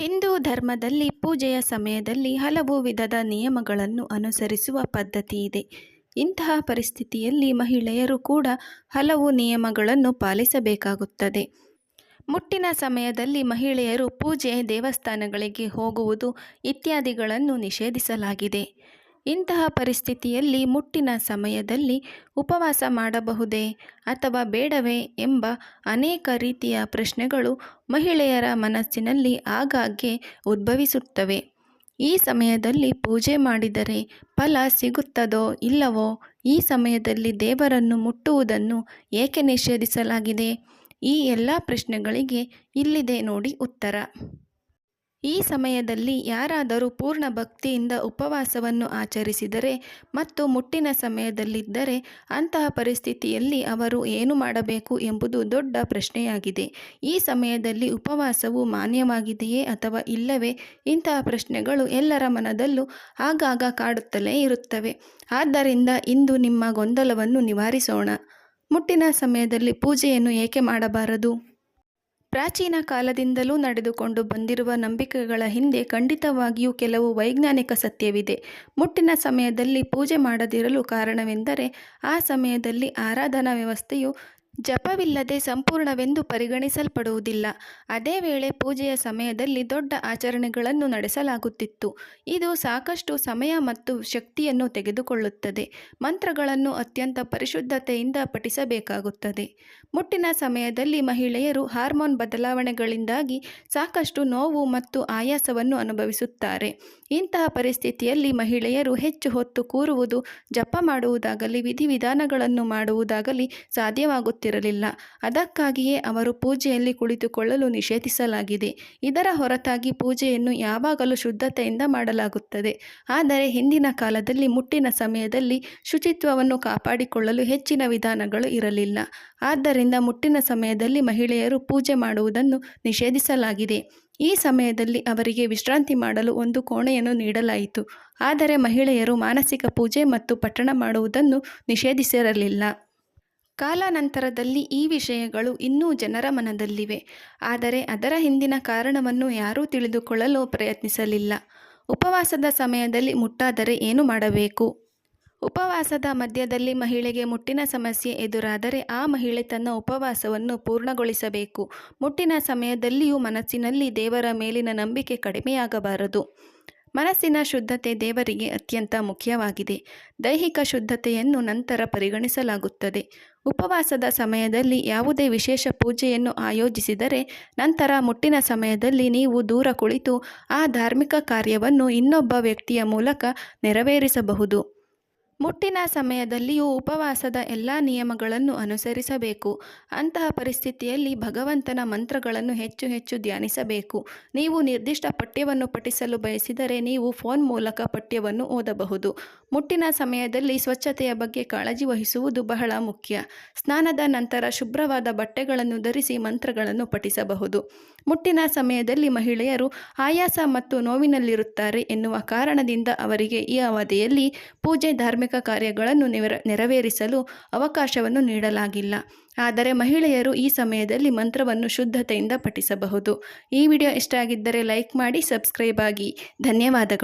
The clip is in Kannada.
ಹಿಂದೂ ಧರ್ಮದಲ್ಲಿ ಪೂಜೆಯ ಸಮಯದಲ್ಲಿ ಹಲವು ವಿಧದ ನಿಯಮಗಳನ್ನು ಅನುಸರಿಸುವ ಪದ್ಧತಿ ಇದೆ. ಇಂತಹ ಪರಿಸ್ಥಿತಿಯಲ್ಲಿ ಮಹಿಳೆಯರು ಕೂಡ ಹಲವು ನಿಯಮಗಳನ್ನು ಪಾಲಿಸಬೇಕಾಗುತ್ತದೆ. ಮುಟ್ಟಿನ ಸಮಯದಲ್ಲಿ ಮಹಿಳೆಯರು ಪೂಜೆ ದೇವಸ್ಥಾನಗಳಿಗೆ ಹೋಗುವುದು ಇತ್ಯಾದಿಗಳನ್ನು ನಿಷೇಧಿಸಲಾಗಿದೆ. ಇಂತಹ ಪರಿಸ್ಥಿತಿಯಲ್ಲಿ ಮುಟ್ಟಿನ ಸಮಯದಲ್ಲಿ ಉಪವಾಸ ಮಾಡಬಹುದೇ ಅಥವಾ ಬೇಡವೇ ಎಂಬ ಅನೇಕ ರೀತಿಯ ಪ್ರಶ್ನೆಗಳು ಮಹಿಳೆಯರ ಮನಸ್ಸಿನಲ್ಲಿ ಆಗಾಗ್ಗೆ ಉದ್ಭವಿಸುತ್ತವೆ. ಈ ಸಮಯದಲ್ಲಿ ಪೂಜೆ ಮಾಡಿದರೆ ಫಲ ಸಿಗುತ್ತದೋ ಇಲ್ಲವೋ ಈ ಸಮಯದಲ್ಲಿ ದೇವರನ್ನು ಮುಟ್ಟುವುದನ್ನು ಏಕೆ ನಿಷೇಧಿಸಲಾಗಿದೆ? ಈ ಎಲ್ಲ ಪ್ರಶ್ನೆಗಳಿಗೆ ಇಲ್ಲಿದೆ ನೋಡಿ ಉತ್ತರ. ಈ ಸಮಯದಲ್ಲಿ ಯಾರಾದರೂ ಪೂರ್ಣ ಭಕ್ತಿಯಿಂದ ಉಪವಾಸವನ್ನು ಆಚರಿಸಿದರೆ ಮತ್ತು ಮುಟ್ಟಿನ ಸಮಯದಲ್ಲಿದ್ದರೆ ಅಂತಹ ಪರಿಸ್ಥಿತಿಯಲ್ಲಿ ಅವರು ಏನು ಮಾಡಬೇಕು ಎಂಬುದು ದೊಡ್ಡ ಪ್ರಶ್ನೆಯಾಗಿದೆ. ಈ ಸಮಯದಲ್ಲಿ ಉಪವಾಸವು ಮಾನ್ಯವಾಗಿದೆಯೇ ಅಥವಾ ಇಲ್ಲವೇ? ಇಂತಹ ಪ್ರಶ್ನೆಗಳು ಎಲ್ಲರ ಮನದಲ್ಲೂ ಆಗಾಗ ಕಾಡುತ್ತಲೇ ಇರುತ್ತವೆ. ಆದ್ದರಿಂದ ಇಂದು ನಿಮ್ಮ ಗೊಂದಲವನ್ನು ನಿವಾರಿಸೋಣ. ಮುಟ್ಟಿನ ಸಮಯದಲ್ಲಿ ಪೂಜೆಯನ್ನು ಏಕೆ ಮಾಡಬಾರದು? ಪ್ರಾಚೀನ ಕಾಲದಿಂದಲೂ ನಡೆದುಕೊಂಡು ಬಂದಿರುವ ನಂಬಿಕೆಗಳ ಹಿಂದೆ ಖಂಡಿತವಾಗಿಯೂ ಕೆಲವು ವೈಜ್ಞಾನಿಕ ಸತ್ಯವಿದೆ. ಮುಟ್ಟಿನ ಸಮಯದಲ್ಲಿ ಪೂಜೆ ಮಾಡದಿರಲು ಕಾರಣವೆಂದರೆ ಆ ಸಮಯದಲ್ಲಿ ಆರಾಧನಾ ವ್ಯವಸ್ಥೆಯು ಜಪವಿಲ್ಲದೆ ಸಂಪೂರ್ಣವೆಂದು ಪರಿಗಣಿಸಲ್ಪಡುವುದಿಲ್ಲ. ಅದೇ ವೇಳೆ ಪೂಜೆಯ ಸಮಯದಲ್ಲಿ ದೊಡ್ಡ ಆಚರಣೆಗಳನ್ನು ನಡೆಸಲಾಗುತ್ತಿತ್ತು. ಇದು ಸಾಕಷ್ಟು ಸಮಯ ಮತ್ತು ಶಕ್ತಿಯನ್ನು ತೆಗೆದುಕೊಳ್ಳುತ್ತದೆ. ಮಂತ್ರಗಳನ್ನು ಅತ್ಯಂತ ಪರಿಶುದ್ಧತೆಯಿಂದ ಪಠಿಸಬೇಕಾಗುತ್ತದೆ. ಮುಟ್ಟಿನ ಸಮಯದಲ್ಲಿ ಮಹಿಳೆಯರು ಹಾರ್ಮೋನ್ ಬದಲಾವಣೆಗಳಿಂದಾಗಿ ಸಾಕಷ್ಟು ನೋವು ಮತ್ತು ಆಯಾಸವನ್ನು ಅನುಭವಿಸುತ್ತಾರೆ. ಇಂತಹ ಪರಿಸ್ಥಿತಿಯಲ್ಲಿ ಮಹಿಳೆಯರು ಹೆಚ್ಚು ಹೊತ್ತು ಕೂರುವುದು, ಜಪ ಮಾಡುವುದಾಗಲಿ, ವಿಧಿವಿಧಾನಗಳನ್ನು ಮಾಡುವುದಾಗಲಿ ಸಾಧ್ಯವಾಗುತ್ತಿರಲಿಲ್ಲ ಅದಕ್ಕಾಗಿಯೇ ಅವರು ಪೂಜೆಯಲ್ಲಿ ಕುಳಿತುಕೊಳ್ಳಲು ನಿಷೇಧಿಸಲಾಗಿದೆ. ಇದರ ಹೊರತಾಗಿ ಪೂಜೆಯನ್ನು ಯಾವಾಗಲೂ ಶುದ್ಧತೆಯಿಂದ ಮಾಡಲಾಗುತ್ತದೆ. ಆದರೆ ಹಿಂದಿನ ಕಾಲದಲ್ಲಿ ಮುಟ್ಟಿನ ಸಮಯದಲ್ಲಿ ಶುಚಿತ್ವವನ್ನು ಕಾಪಾಡಿಕೊಳ್ಳಲು ಹೆಚ್ಚಿನ ವಿಧಾನಗಳು ಇರಲಿಲ್ಲ. ಆದ್ದರಿಂದ ಮುಟ್ಟಿನ ಸಮಯದಲ್ಲಿ ಮಹಿಳೆಯರು ಪೂಜೆ ಮಾಡುವುದನ್ನು ನಿಷೇಧಿಸಲಾಗಿದೆ. ಈ ಸಮಯದಲ್ಲಿ ಅವರಿಗೆ ವಿಶ್ರಾಂತಿ ಮಾಡಲು ಒಂದು ಕೋಣೆಯನ್ನು ನೀಡಲಾಯಿತು. ಆದರೆ ಮಹಿಳೆಯರು ಮಾನಸಿಕ ಪೂಜೆ ಮತ್ತು ಪಠಣ ಮಾಡುವುದನ್ನು ನಿಷೇಧಿಸಿರಲಿಲ್ಲ. ಕಾಲಾನಂತರದಲ್ಲಿ ಈ ವಿಷಯಗಳು ಇನ್ನೂ ಜನರ ಮನದಲ್ಲಿವೆ. ಆದರೆ ಅದರ ಹಿಂದಿನ ಕಾರಣವನ್ನು ಯಾರೂ ತಿಳಿದುಕೊಳ್ಳಲು ಪ್ರಯತ್ನಿಸಲಿಲ್ಲ. ಉಪವಾಸದ ಸಮಯದಲ್ಲಿ ಮುಟ್ಟಾದರೆ ಏನು ಮಾಡಬೇಕು? ಉಪವಾಸದ ಮಧ್ಯದಲ್ಲಿ ಮಹಿಳೆಗೆ ಮುಟ್ಟಿನ ಸಮಸ್ಯೆ ಎದುರಾದರೆ ಆ ಮಹಿಳೆ ತನ್ನ ಉಪವಾಸವನ್ನು ಪೂರ್ಣಗೊಳಿಸಬೇಕು. ಮುಟ್ಟಿನ ಸಮಯದಲ್ಲಿಯೂ ಮನಸ್ಸಿನಲ್ಲಿ ದೇವರ ಮೇಲಿನ ನಂಬಿಕೆ ಕಡಿಮೆಯಾಗಬಾರದು. ಮನಸ್ಸಿನ ಶುದ್ಧತೆ ದೇವರಿಗೆ ಅತ್ಯಂತ ಮುಖ್ಯವಾಗಿದೆ. ದೈಹಿಕ ಶುದ್ಧತೆಯನ್ನು ನಂತರ ಪರಿಗಣಿಸಲಾಗುತ್ತದೆ. ಉಪವಾಸದ ಸಮಯದಲ್ಲಿ ಯಾವುದೇ ವಿಶೇಷ ಪೂಜೆಯನ್ನು ಆಯೋಜಿಸಿದರೆ ನಂತರ ಮುಟ್ಟಿನ ಸಮಯದಲ್ಲಿ ನೀವು ದೂರ ಕುಳಿತು ಆ ಧಾರ್ಮಿಕ ಕಾರ್ಯವನ್ನು ಇನ್ನೊಬ್ಬ ವ್ಯಕ್ತಿಯ ಮೂಲಕ ನೆರವೇರಿಸಬಹುದು. ಮುಟ್ಟಿನ ಸಮಯದಲ್ಲಿಯೂ ಉಪವಾಸದ ಎಲ್ಲ ನಿಯಮಗಳನ್ನು ಅನುಸರಿಸಬೇಕು. ಅಂತಹ ಪರಿಸ್ಥಿತಿಯಲ್ಲಿ ಭಗವಂತನ ಮಂತ್ರಗಳನ್ನು ಹೆಚ್ಚು ಹೆಚ್ಚು ಧ್ಯಾನಿಸಬೇಕು. ನೀವು ನಿರ್ದಿಷ್ಟ ಪಠ್ಯವನ್ನು ಪಠಿಸಲು ಬಯಸಿದರೆ ನೀವು ಫೋನ್ ಮೂಲಕ ಪಠ್ಯವನ್ನು ಓದಬಹುದು. ಮುಟ್ಟಿನ ಸಮಯದಲ್ಲಿ ಸ್ವಚ್ಛತೆಯ ಬಗ್ಗೆ ಕಾಳಜಿ ವಹಿಸುವುದು ಬಹಳ ಮುಖ್ಯ. ಸ್ನಾನದ ನಂತರ ಶುಭ್ರವಾದ ಬಟ್ಟೆಗಳನ್ನು ಧರಿಸಿ ಮಂತ್ರಗಳನ್ನು ಪಠಿಸಬಹುದು. ಮುಟ್ಟಿನ ಸಮಯದಲ್ಲಿ ಮಹಿಳೆಯರು ಆಯಾಸ ಮತ್ತು ನೋವಿನಲ್ಲಿರುತ್ತಾರೆ ಎನ್ನುವ ಕಾರಣದಿಂದ ಅವರಿಗೆ ಈ ಅವಧಿಯಲ್ಲಿ ಪೂಜೆ ಧಾರ್ಮಿಕ ಕಾರ್ಯಗಳನ್ನು ನೆರವೇರಿಸಲು ಅವಕಾಶವನ್ನು ನೀಡಲಾಗಿಲ್ಲ. ಆದರೆ ಮಹಿಳೆಯರು ಈ ಸಮಯದಲ್ಲಿ ಮಂತ್ರವನ್ನು ಶುದ್ಧತೆಯಿಂದ ಪಠಿಸಬಹುದು. ಈ ವಿಡಿಯೋ ಇಷ್ಟ ಆಗಿದ್ದರೆ ಲೈಕ್ ಮಾಡಿ, ಸಬ್ಸ್ಕ್ರೈಬ್ ಆಗಿ. ಧನ್ಯವಾದಗಳು.